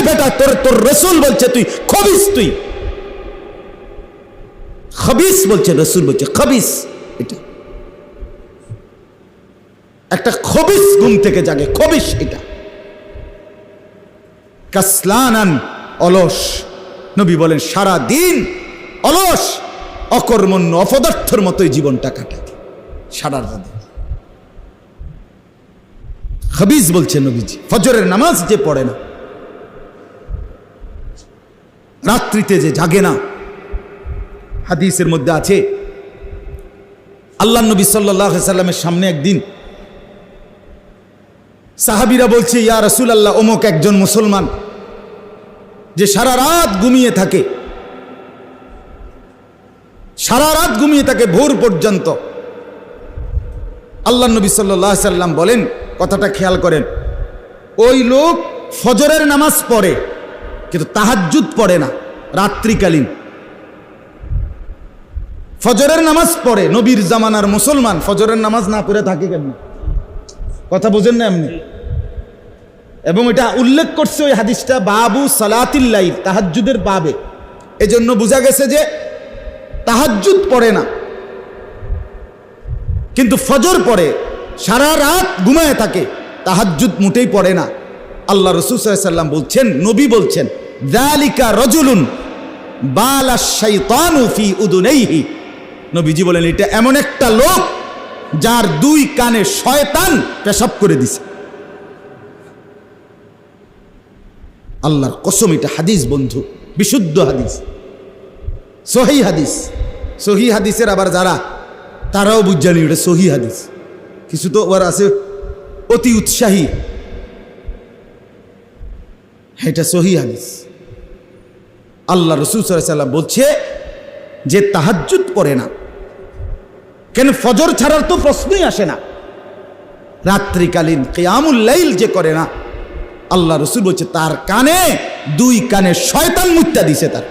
বেটা, তোর তোর রসুল বলছে তুই খবিস তুই। খবিস বলছে, রসুল বলছে, খবিস। এটা। একটা খবিস ঘুম থেকে জাগে, খবিস এটা। কাসলানান অলস। নবী বলেন সারা দিন অলস, অকর্মণ্য, অপদার্থর মতোই জীবনটা কাটায়। সারা রাত। খবিজ বলছে নবীজি, ফজরের নামাজ যে পড়ে না রাত্রিতে যে জাগে না। হাদিসের মধ্যে আছে, আল্লাহ নবী সাল্লাহ সাল্লামের সামনে একদিন সাহাবিরা বলছে, ইয়া রসুল আল্লাহ অমুক একজন মুসলমান যে সারা রাত ঘুমিয়ে থাকে, সারা রাত ঘুমিয়ে থাকে ভোর পর্যন্ত। আল্লাহ নবী সাল্লাহ সাল্লাম বলেন, কথাটা খেয়াল করেন, ওই লোক ফজরের নামাজ পড়ে কিন্তু তাহাজ্জুদ পড়ে না, রাত্রিকালীন। ফজরের নামাজ পড়ে, নবীর জামানার মুসলমান, ফজরের নামাজ না পড়ে থাকে কেন? কথা বোঝেন না এমনি? এবং এটা উল্লেখ করছে ওই হাদিসটা, বাবু সালাতিল্লাই তাহাজ্জুদের বাবে। এজন্য বোঝা গেছে যে তাহাজ্জুদ পড়ে না। কিন্তু ফজর পড়ে, সারা রাত ঘুমায় থাকে, তাহাজ্জুদ মোটেই পড়ে না। আল্লাহ রসুল সাল্লাম বলছেন, নবী বলছেন দালিকা রজুলুন বালা শাইতানু ফি উদুনাইহি নবীজি বলেন, এটা এমন একটা লোক যার দুই কানে শয়তান পেশাব করে দিছে। আল্লাহর কসম, এটা হাদিস বন্ধু, বিশুদ্ধ হাদিস, সহি হাদিস। সহি হাদিসের আবার যারা, তারাও বুঝজানি ওটা সহি হাদিস। কিছু তো ওর আছে, অতি উৎসাহী। এটা সহি হাদিস। আল্লাহ রসুল সাল্লাম বলছে যে তাহাজ্জুদ পড়ে না। কেন? ফজর ছাড়ার তো প্রশ্নই আসে না। রাত্রিকালীন লাইল যে করে না, আল্লাহ রসুল বলছে, তার কানে, দুই কানে শয়তান মুত্যা দিছে তার।